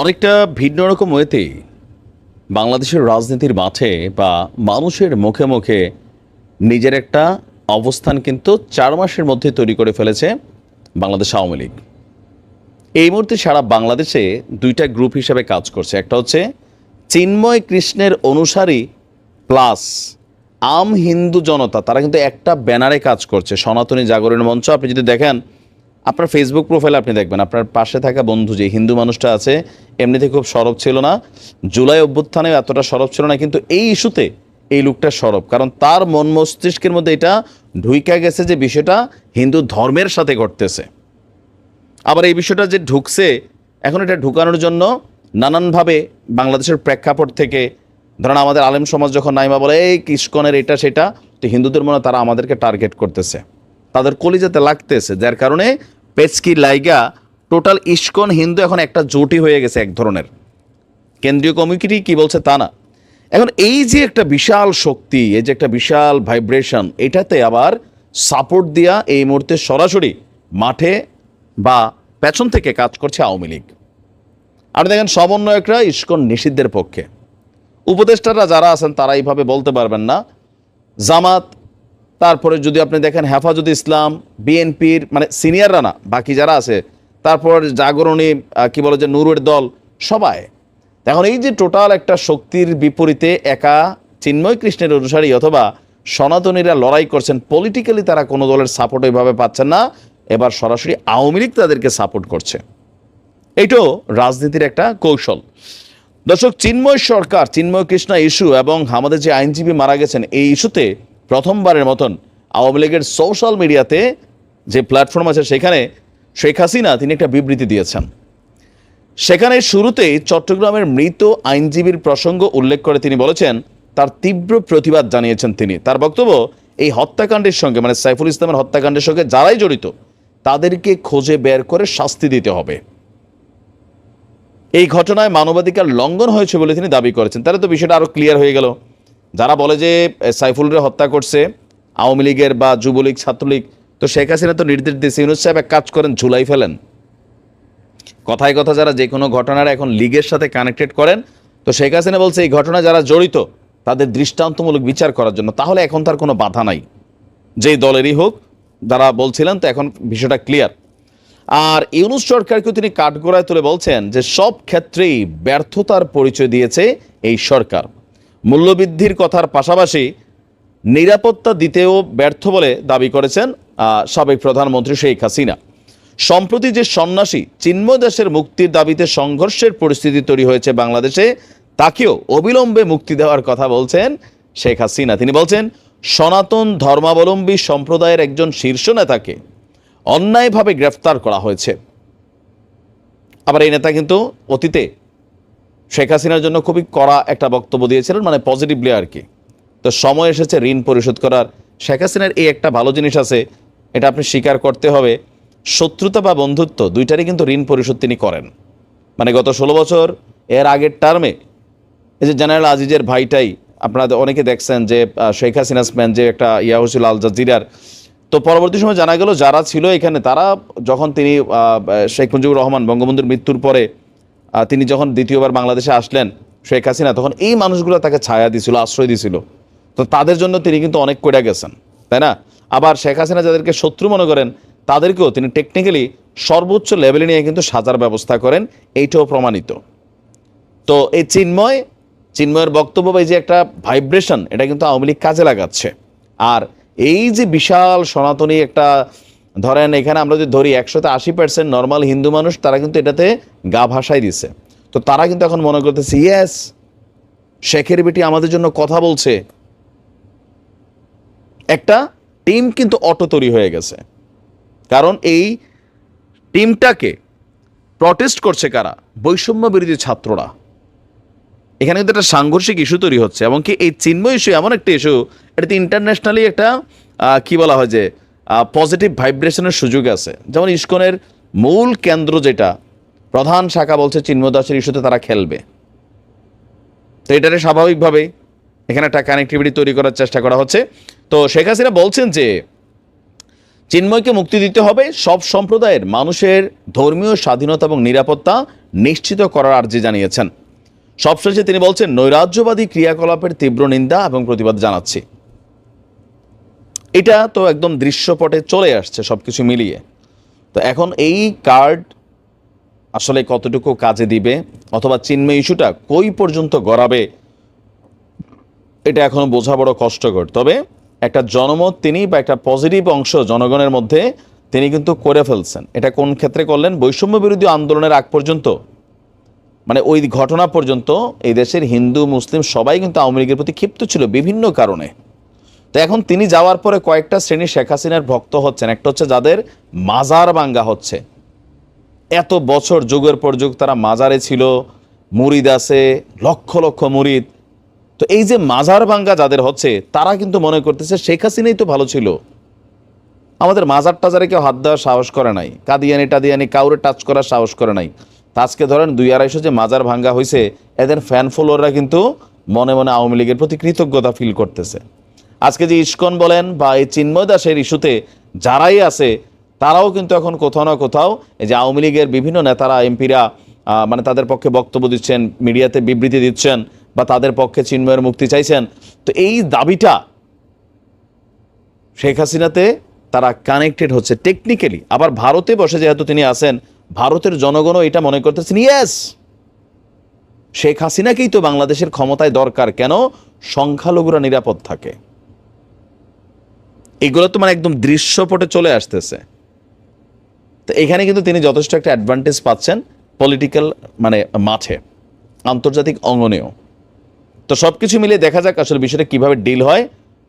অনেকটা ভিন্ন রকম ওয়েতে বাংলাদেশের রাজনীতির মাঠে বা মানুষের মুখে মুখে নিজের একটা অবস্থান কিন্তু চার মাসের মধ্যে তৈরি করে ফেলেছে বাংলাদেশ আওয়ামী লীগ। এই মুহূর্তে সারা বাংলাদেশে দুইটা গ্রুপ হিসেবে কাজ করছে। একটা হচ্ছে চিন্ময় কৃষ্ণের অনুসারী প্লাস আম হিন্দু জনতা, তারা কিন্তু একটা ব্যানারে কাজ করছে। সনাতনী জাগরণ মঞ্চ, আপনি যদি দেখেন আপনার ফেসবুক প্রোফাইল আপনি দেখবেন। আপনার পাশে থাকা বন্ধু যে হিন্দু মানুষটা আছে, এমনিতে খুব সরব ছিল না। জুলাই অভ্যুত্থানে এতটা সরব ছিল না, কিন্তু এই ইস্যুতে এই লোকটা সরব। কারণ তার মন মস্তিষ্কের মধ্যে এটা ঢুইকা গেছে যে বিষয়টা হিন্দু ধর্মের সাথে ঘটতেছে। আবার এই বিষয়টা যে ঢুকছে, এখন এটা ঢুকানোর জন্য নানানভাবে বাংলাদেশের প্রেক্ষাপট থেকে, ধরেন আমাদের আলেম সমাজ যখন নাইমা বলে, এই কিসকনের এটা সেটা, তো হিন্দুদের মনে তারা আমাদেরকে টার্গেট করতেছে। তাদের কলিজাতে লাগতেছে, যার কারণে পেচকি লাইগা টোটাল ইস্কন হিন্দু এখন একটা জোটই হয়ে গেছে এক ধরনের। কেন্দ্রীয় কমিটি কি বলছে তা না। এখন এই যে একটা বিশাল শক্তি, এই যে একটা বিশাল ভাইব্রেশন, এটাতে আবার সাপোর্ট দিয়া এই মুহূর্তে সরাসরি মাঠে বা পেছন থেকে কাজ করছে আওয়ামী লীগ। আর দেখেন সমন্বয়করা ইস্কন নিষিদ্ধের পক্ষে। উপদেষ্টারা যারা আছেন তারা এইভাবে বলতে পারবেন না, জামাত তারপরে যদি আপনি দেখেন হেফাজত ইসলাম, বিএনপির মানে সিনিয়ররা না, বাকি যারা আছে, তারপর জাগরণী কি বলে যে নুরের দল, সবাই। এখন এই যে টোটাল একটা শক্তির বিপরীতে একা চিন্ময় কৃষ্ণের অনুসারী অথবা সনাতনীরা লড়াই করছেন পলিটিক্যালি তারা কোনো দলের সাপোর্ট ওইভাবে পাচ্ছেন না, এবার সরাসরি আওয়ামী লীগ তাদেরকে সাপোর্ট করছে। এইটাও রাজনীতির একটা কৌশল। দর্শক, চিন্ময় সরকার, চিন্ময় কৃষ্ণ ইস্যু এবং আমাদের যে আইনজীবী মারা গেছেন, এই ইস্যুতে প্রথমবারের মতন আওয়ামী লীগের সোশ্যাল মিডিয়াতে যে প্ল্যাটফর্ম আছে সেখানে শেখ হাসিনা তিনি একটা বিবৃতি দিয়েছেন। সেখানে শুরুতেই চট্টগ্রামের মৃত আইনজীবীর প্রসঙ্গ উল্লেখ করে তিনি বলেছেন, তার তীব্র প্রতিবাদ জানিয়েছেন তিনি। তার বক্তব্য, এই হত্যাকাণ্ডের সঙ্গে মানে সাইফুল ইসলামের হত্যাকাণ্ডের সঙ্গে যারাই জড়িত, তাদেরকে খোঁজে বের করে শাস্তি দিতে হবে। এই ঘটনায় মানবাধিকার লঙ্ঘন হয়েছে বলে তিনি দাবি করেছেন। তাহলে তো বিষয়টা আরও ক্লিয়ার হয়ে গেল। যারা বলে যে সাইফুলরে হত্যা করছে আওয়ামী লীগের বা যুবলীগ, ছাত্রলীগ, তো শেখ হাসিনা তো নির্দেশ দিয়েছে। ইউনুস সাহেব, এক কাজ করেন, ঝুলাই ফেলেন। কথায় কথা যারা যে কোনো ঘটনার এখন লীগের সাথে কানেক্টেড করেন, তো শেখ হাসিনা বলছে, এই ঘটনা যারা জড়িত, তাদের দৃষ্টান্তমূলক বিচার করার জন্য। তাহলে এখন তার কোনো বাধা নাই। যেই দলেরই হোক, যারা বলছিলেন, তো এখন বিষয়টা ক্লিয়ার আর ইউনুস সরকারকেও তিনি কাঠগোড়ায় তুলে বলছেন যে, সব ক্ষেত্রেই ব্যর্থতার পরিচয় দিয়েছে এই সরকার। মূল্যবৃদ্ধির কথার পাশাপাশি নিরাপত্তা দিতেও ব্যর্থ বলে দাবি করেছেন সাবেক প্রধানমন্ত্রী শেখ হাসিনা। সম্প্রতি যে সন্ন্যাসী চিন্ময় দাসের মুক্তির দাবিতে সংঘর্ষের পরিস্থিতি তৈরি হয়েছে বাংলাদেশে, তাকেও অবিলম্বে মুক্তি দেওয়ার কথা বলছেন শেখ হাসিনা। তিনি বলছেন, সনাতন ধর্মাবলম্বী সম্প্রদায়ের একজন শীর্ষ নেতাকে অন্যায়ভাবে গ্রেফতার করা হয়েছে। আবার এই নেতা কিন্তু অতীতে শেখ হাসিনার জন্য খুবই কড়া একটা বক্তব্য দিয়েছিলেন মানে পজিটিভলি আর কি। তো সময় এসেছে ঋণ পরিশোধ করার। শেখ হাসিনার এই একটা ভালো জিনিস আছে, এটা আপনি স্বীকার করতে হবে, শত্রুতা বা বন্ধুত্ব দুইটারই কিন্তু ঋণ পরিশোধ তিনি করেন। মানে গত ষোলো বছর, এর আগের টার্মে এই যে জেনারেল আজিজের ভাইটাই, আপনারা অনেকে দেখছেন যে শেখ হাসিনা স্ম্যান যে একটা ইয়া হয়েছিল আল জাজিরার তো পরবর্তী সময় জানা গেল যারা ছিল এখানে, তারা যখন তিনি শেখ মুজিবুর রহমান বঙ্গবন্ধুর মৃত্যুর পরে তিনি যখন দ্বিতীয়বার বাংলাদেশে আসলেন শেখ হাসিনা, তখন এই মানুষগুলো তাকে ছায়া দিছিল, আশ্রয় দিছিল। তো তাদের জন্য তিনি কিন্তু অনেক করে গেছেন, তাই না? আবার শেখ হাসিনা যাদেরকে শত্রু মনে করেন, তাদেরকেও তিনি টেকনিক্যালি সর্বোচ্চ লেভেলে নিয়ে কিন্তু সাজার ব্যবস্থা করেন, এইটাও প্রমাণিত। তো এই চিন্ময়, চিন্ময়ের বক্তব্য বা এই যে একটা ভাইব্রেশন এটা কিন্তু আওয়ামী লীগ কাজে লাগাচ্ছে। আর এই যে বিশাল সনাতনী একটা ধরেন এখানে আমরা যদি ধরি একশোতে আশি পার্সেন্ট নর্মাল হিন্দু মানুষ, তারা কিন্তু এটাতে গা ভাসাই দিছে। তো তারা কিন্তু এখন মনে করতেছে ইয়েস শেখের বেটি আমাদের জন্য কথা বলছে। একটা টিম কিন্তু অটো তৈরি হয়ে গেছে। কারণ এই টিমটাকে প্রটেস্ট করছে কারা? বৈষম্য বিরোধী ছাত্ররা। এখানে কিন্তু একটা সাংঘর্ষিক ইস্যু তৈরি হচ্ছে এবং কি এই চিন্ময় ইস্যু এমন একটা ইস্যু এটাতে ইন্টারন্যাশনালি একটা কি বলা হয় যে পজিটিভ ভাইব্রেশনের সুযোগ আছে। যেমন ইস্কনের মূল কেন্দ্র যেটা, প্রধান শাখা বলছে চিন্ময় দাসের ইস্যুতে তারা খেলবে। তো এটারে স্বাভাবিকভাবেই এখানে একটা কানেক্টিভিটি তৈরি করার চেষ্টা করা হচ্ছে। তো শেখ হাসিনা বলছেন যে, চিন্ময়কে মুক্তি দিতে হবে সব সম্প্রদায়ের মানুষের ধর্মীয় স্বাধীনতা এবং নিরাপত্তা নিশ্চিত করার আর্জি জানিয়েছেন। সবশেষে তিনি বলছেন, নৈরাজ্যবাদী ক্রিয়াকলাপের তীব্র নিন্দা এবং প্রতিবাদ জানাচ্ছি। এটা তো একদম দৃশ্যপটে চলে আসছে সব কিছু মিলিয়ে। তো এখন এই কার্ড আসলে কতটুকু কাজে দিবে অথবা চিন্ময় ইস্যুটা কই পর্যন্ত গড়াবে, এটা এখনও বোঝা বড় কষ্টকর। তবে একটা জনমত তিনি বা একটা পজিটিভ অংশ জনগণের মধ্যে তিনি কিন্তু করে ফেলছেন। এটা কোন ক্ষেত্রে করলেন? বৈষম্য বিরোধী আন্দোলনের আগ পর্যন্ত। মানে ওই ঘটনা পর্যন্ত এই দেশের হিন্দু, মুসলিম সবাই কিন্তু আওয়ামী লীগের প্রতি ক্ষিপ্ত ছিল বিভিন্ন কারণে। তো এখন তিনি যাওয়ার পরে কয়েকটা শ্রেণি শেখ হাসিনার ভক্ত হচ্ছেন। একটা হচ্ছে যাদের মাজার বাঙ্গা হচ্ছে। এত বছর, যুগের পর যুগ তারা মাজারে ছিল, মুরিদ আছে, লক্ষ লক্ষ মুরিদ। তো এই যে মাজার ভাঙ্গা যাদের হচ্ছে, তারা কিন্তু মনে করতেছে শেখ হাসিনাই তো ভালো ছিল। আমাদের মাজার টাজারে কেউ হাত দেওয়ার সাহস করে নাই, কাদিয়ানি টাদিয়ানি কাউরে টাচ করার সাহস করে নাই। আজকে ধরেন দুই আড়াইশো যে মাজার ভাঙ্গা হয়েছে এদের ফ্যান ফলোয়াররা কিন্তু মনে মনে আওয়ামী লীগের প্রতি কৃতজ্ঞতা ফিল করতেছে। আজকে যে ইস্কন বলেন বা এই চিন্ময় দাসের ইস্যুতে যারাই আছে, তারাও কিন্তু এখন কোথাও না কোথাও এই যে আওয়ামী লীগের বিভিন্ন নেতারা, এমপিরা মানে তাদের পক্ষে বক্তব্য দিচ্ছেন, মিডিয়াতে বিবৃতি দিচ্ছেন বা তাদের পক্ষে চিন্ময়ের মুক্তি চাইছেন, তো এই দাবিটা শেখ হাসিনাতে তারা কানেক্টেড হচ্ছে টেকনিক্যালি আবার ভারতে বসে যেহেতু তিনি আছেন, ভারতের জনগণও এটা মনে করতেছেন ইয়েস শেখ হাসিনাকেই তো বাংলাদেশের ক্ষমতায় দরকার কেন? সংখ্যালঘুরা নিরাপদ থাকে। এগুলো তো মানে একদম দৃশ্যপটে চলে আসতেছে। তো এখানে কিন্তু তিনি যথেষ্ট একটা অ্যাডভান্টেজ পাচ্ছেন পলিটিক্যাল মানে মাঠে, আন্তর্জাতিক অঙ্গনেও। তো সব কিছু মিলিয়ে দেখা যাক আসলে বিষয়টা কীভাবে ডিল হয়,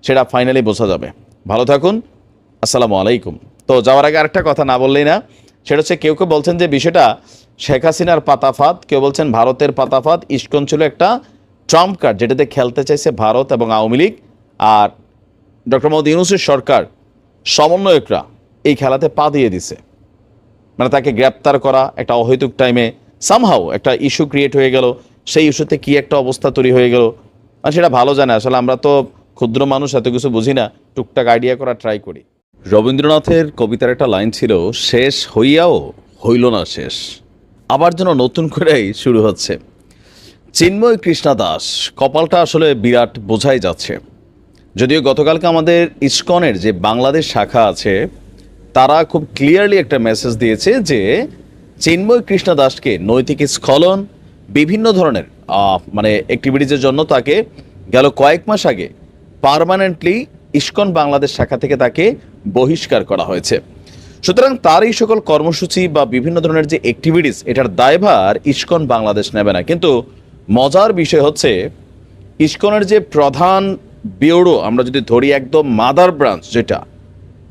সেটা ফাইনালি বোঝা যাবে। ভালো থাকুন, আসসালামু আলাইকুম। তো যাওয়ার আগে আরেকটা কথা না বললেই না, সেটা হচ্ছে কেউ কেউ বলছেন যে বিষয়টা শেখ হাসিনার পাতাফাত, কেউ বলছেন ভারতের পাতাফাত, ইস্কন ছিল একটা ট্রাম্প কার্ড যেটাতে খেলতে চাইছে ভারত এবং আওয়ামী লীগ, আর ডক্টর মোহাম্মদ ইউনুসের সরকার সমন্বয়করা এই খেলাতে পা দিয়ে দিছে। মানে তাকে গ্রেপ্তার করা একটা অহৈতুক টাইমে সামহাও একটা ইস্যু ক্রিয়েট হয়ে গেল। সেই ইস্যুতে কি একটা অবস্থা তৈরি হয়ে গেল? আর সেটা ভালো জানে। আসলে আমরা তো ক্ষুদ্র মানুষ, এত কিছু বুঝি না। টুকটাক আইডিয়া করা ট্রাই করি। রবীন্দ্রনাথের কবিতার একটা লাইন ছিল, শেষ হইয়াও হইল না শেষ। আবার যেন নতুন করেই শুরু হচ্ছে। চিন্ময় কৃষ্ণা দাস, কপালটা আসলে বিরাট বোঝাই যাচ্ছে। যদিও গতকালকে আমাদের ইসকনের যে বাংলাদেশ শাখা আছে, তারা খুব ক্লিয়ারলি একটা মেসেজ দিয়েছে যে চিন্ময় কৃষ্ণ দাসকে নৈতিক স্খলন, বিভিন্ন ধরনের মানে অ্যাক্টিভিটিজের জন্য তাকে গেল কয়েক মাস আগে পার্মানেন্টলি ইস্কন বাংলাদেশ শাখা থেকে তাকে বহিষ্কার করা হয়েছে। সুতরাং তার এই সকল কর্মসূচি বা বিভিন্ন ধরনের যে অ্যাক্টিভিটিস এটার দায়ভার ইস্কন বাংলাদেশ নেবে না। কিন্তু মজার বিষয় হচ্ছে, ইস্কনের যে প্রধান বিউরো আমরা যদি ধরি একদম মাদার ব্রাঞ্চ যেটা,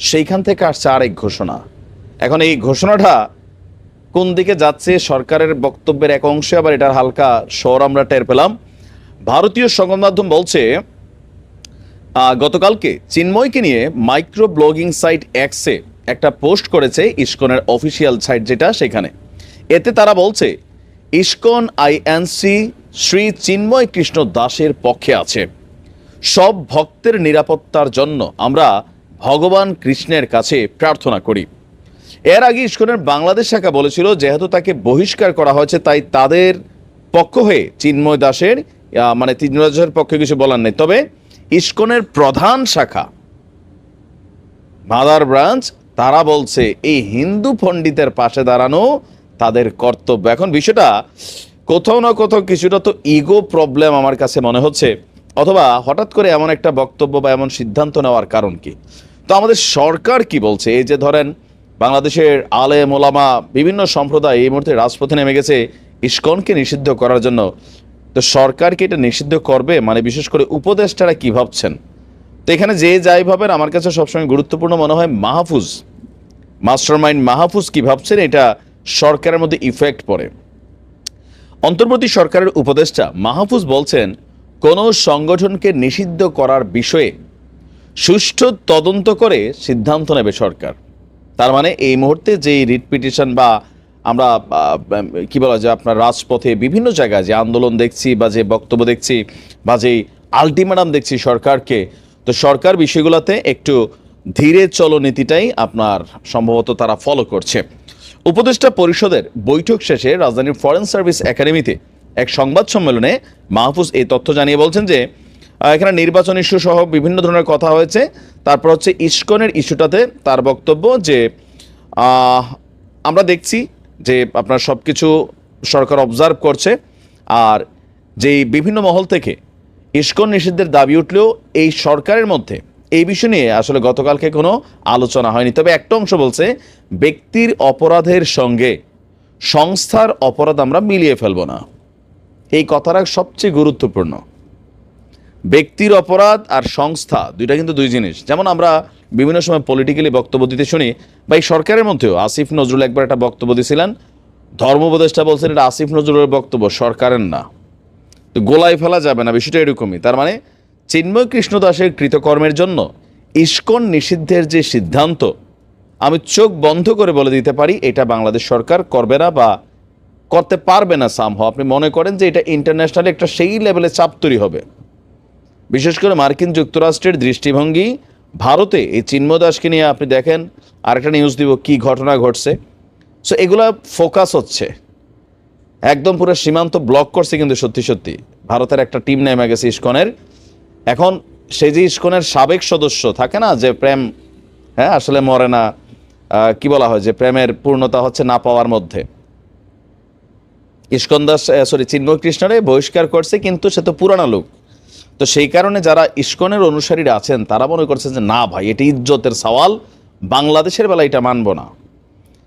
সেইখান থেকে আসছে আরেক ঘোষণা। এখন এই ঘোষণাটা কোন দিকে যাচ্ছে সরকারের বক্তব্যের এক অংশে, আবার এটার হালকা স্বর আমরা টের পেলাম। ভারতীয় সংবাদ মাধ্যম বলছে গতকালকে চিন্ময়কে নিয়ে মাইক্রো ব্লগিং সাইট এক্সে একটা পোস্ট করেছে ইস্কনের অফিসিয়াল সাইট যেটা সেখানে। এতে তারা বলছে, ইসকন আইএনসি শ্রী চিন্ময় কৃষ্ণ দাসের পক্ষে আছে। সব ভক্তের নিরাপত্তার জন্য আমরা ভগবান কৃষ্ণের কাছে প্রার্থনা করি। এর আগে ইস্কনের বাংলাদেশ শাখা বলেছিল, যেহেতু তাকে বহিষ্কার করা হয়েছে, তাই তাদের পক্ষ হয়ে চিন্ময় দাসের মানে চিন্ময় দাসের পক্ষে কিছু বলার নেই। তবে ইস্কনের প্রধান শাখা, মাদার ব্রাঞ্চ, তারা বলছে, এই হিন্দু পণ্ডিতের পাশে দাঁড়ানো তাদের কর্তব্য। এখন বিষয়টা কোথাও না কোথাও কিছুটা তো ইগো প্রবলেম আমার কাছে মনে হচ্ছে। অথবা হঠাৎ করে এমন একটা বক্তব্য বা এমন সিদ্ধান্ত নেওয়ার কারণ কি? তো আমাদের সরকার কি বলছে? এই যে ধরেন, বাংলাদেশের আলে মোলামা বিভিন্ন সম্প্রদায় এই মুহূর্তে রাজপথে নেমে গেছে ইস্কনকে নিষিদ্ধ করার জন্য। তো সরকার কি এটা নিষিদ্ধ করবে? মানে বিশেষ করে উপদেষ্টারা কি ভাবছেন? তো এখানে যে যাই ভাবেন, আমার কাছে সবসময় গুরুত্বপূর্ণ মনে হয় মাহফুজ। মাস্টার মাইন্ড মাহফুজ কি ভাবছেন? এটা সরকারের মধ্যে ইফেক্ট পড়ে। অন্তর্বর্তী সরকারের উপদেষ্টা মাহফুজ বলছেন কোনো সংগঠনকে নিষিদ্ধ করার বিষয়ে সুষ্ঠু তদন্ত করে সিদ্ধান্ত নেবে সরকার। তার মানে এই মুহূর্তে যে রিট পিটিশন বা আমরা কি বলা যায়, আপনার রাজপথে বিভিন্ন জায়গায় যে আন্দোলন দেখছি বা যে বক্তব্য দেখছি বা যে আলটিমেটাম দেখছি সরকারকে, তো সরকার বিষয়গুলোতে একটু ধীরে চলো নীতিটাই আপনার সম্ভবত তারা ফলো করছে। উপদেষ্টা পরিষদের বৈঠক শেষে রাজধানীর ফরেন সার্ভিস একাডেমিতে এক সংবাদ সম্মেলনে মাহফুজ এই তথ্য জানিয়ে বলছেন যে এখানে নির্বাচন ইস্যু সহ বিভিন্ন ধরনের কথা হয়েছে। তারপর হচ্ছে ইস্কনের ইস্যুটাতে তার বক্তব্য যে আমরা দেখছি যে আপনার সব কিছু সরকার অবজার্ভ করছে আর যেই বিভিন্ন মহল থেকে ইস্কন নিষিদ্ধের দাবি উঠলেও এই সরকারের মধ্যে এই বিষয় নিয়ে আসলে গতকালকে কোনো আলোচনা হয়নি। তবে একটা অংশ বলছে, ব্যক্তির অপরাধের সঙ্গে সংস্থার অপরাধ আমরা মিলিয়ে ফেলব না। এই কথাটা সবচেয়ে গুরুত্বপূর্ণ। ব্যক্তির অপরাধ আর সংস্থা দুইটা কিন্তু দুই জিনিস। যেমন আমরা বিভিন্ন সময় পলিটিক্যালি বক্তব্য দিতে শুনি, বা এই সরকারের মধ্যেও আসিফ নজরুল একবার একটা বক্তব্য দিয়েছিলেন, ধর্ম উপদেষ্টা বলছেন এটা আসিফ নজরুলের বক্তব্য, সরকারের না। তো গোলায় ফেলা যাবে না, বিষয়টা এরকমই। তার মানে চিন্ময় কৃষ্ণ দাসের কৃতকর্মের জন্য ইস্কন নিষিদ্ধের যে সিদ্ধান্ত, আমি চোখ বন্ধ করে বলে দিতে পারি, এটা বাংলাদেশ সরকার করবে না বা করতে পারবে না সামহ আপনি মনে করেন যে এটা ইন্টারন্যাশনালি একটা সেই লেভেলে চাপ তৈরি হবে। বিশেষ করে মার্কিন যুক্তরাষ্ট্রের দৃষ্টিভঙ্গি, ভারতে এই চিন্ময় দাসকে নিয়ে আপনি দেখেন, আরেকটা নিউজ দিব, কি ঘটনা ঘটছে। সো এগুলা ফোকাস হচ্ছে। একদম পুরো সীমান্ত ব্লক করছে কিন্তু সত্যি সত্যি। ভারতের একটা টিম নেমে গেছে ইস্কনের। এখন সেই যে ইস্কনের সাবেক সদস্য, থাকে না যে প্রেম হ্যাঁ আসলে মরে না কি বলা হয়, যে প্রেমের পূর্ণতা হচ্ছে না পাওয়ার মধ্যে। ইস্কন দাস সরি চিন্ময় কৃষ্ণরে বহিষ্কার করছে, কিন্তু সে তো পুরানা লোক। তো সেই কারণে যারা ইস্কনের অনুসারীরা আছেন, তারা মনে করছে যে, না ভাই, এটি ইজ্জতের সওয়াল, বাংলাদেশের বেলা এটা মানব না।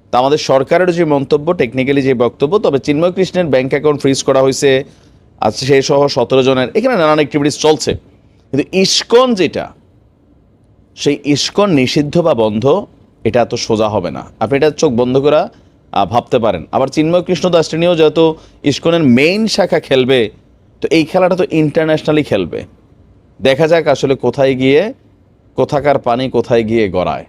তা আমাদের সরকারের যে মন্তব্য টেকনিক্যালি যে বক্তব্য, তবে চিন্ময় কৃষ্ণের ব্যাংক অ্যাকাউন্ট ফ্রিজ করা হয়েছে, আজ সেই সহ সতেরো জনের, এখানে নানান অ্যাক্টিভিটিস চলছে। কিন্তু ইস্কন যেটা, সেই ইস্কন নিষিদ্ধ বা বন্ধ, এটা এত সোজা হবে না। আপনি এটা চোখ বন্ধ করে ভাবতে পারেন। আবার চিন্ময় কৃষ্ণ দাস যেহেতু ইস্কনের মেইন শাখা খেলবে, তো এই খেলাটা তো ইন্টারন্যাশনালি খেলবে। দেখা যাক আসলে কোথায় গিয়ে, কোথাকার পানি কোথায় গিয়ে গড়ায়।